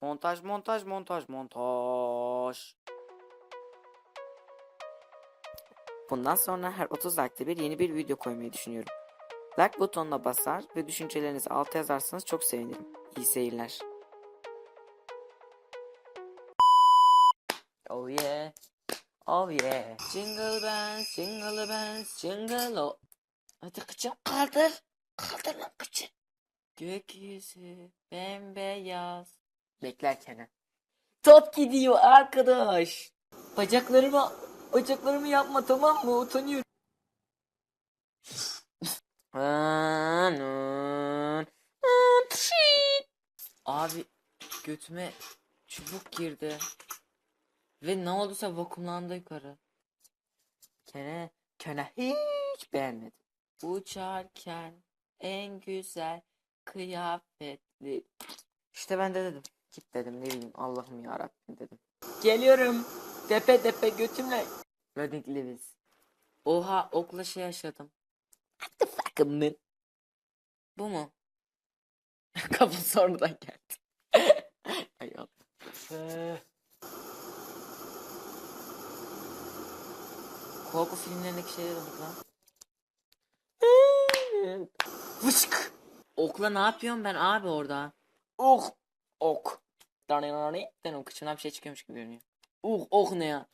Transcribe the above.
Montaj montaj montaj montaj. Bundan sonra her 30 dakikada bir yeni bir video koymayı düşünüyorum. Like butonuna basar ve düşüncelerinizi alta yazarsanız çok sevinirim. İyi seyirler. Oh yeah. Oh yeah. Jingle bells, jingle bells, jingle o. Hadi kıçım kaldır. Kaldır lan kıçı. Gökyüzü bembeyaz. Beklerken. Top gidiyor arkadaş. Bacaklarımı bacaklarımı yapma tamam mı? Utanıyorum. Abi götüme çubuk girdi. Ve ne olduysa vakumlandı yukarı. Kene, kene hiç beğenmedim. Uçarken en güzel kıyafetli. İşte ben de dedim. Git dedim ne bileyim Allah'ım ya Rabbim dedim. Geliyorum. Tepe tepe götümle. Wedding Lewis. Oha okla şey yaşadım. What the fuck man? Bu mu? Kapı sonradan geldi. Ay Allah. Korku filmlerindeki şeyler oldu lan. Vışk. Okla ne yapıyorum ben abi orada? Ok. Ok. Ben o kıçından bir şey çıkıyormuş gibi görünüyor. Uh ok ne ya?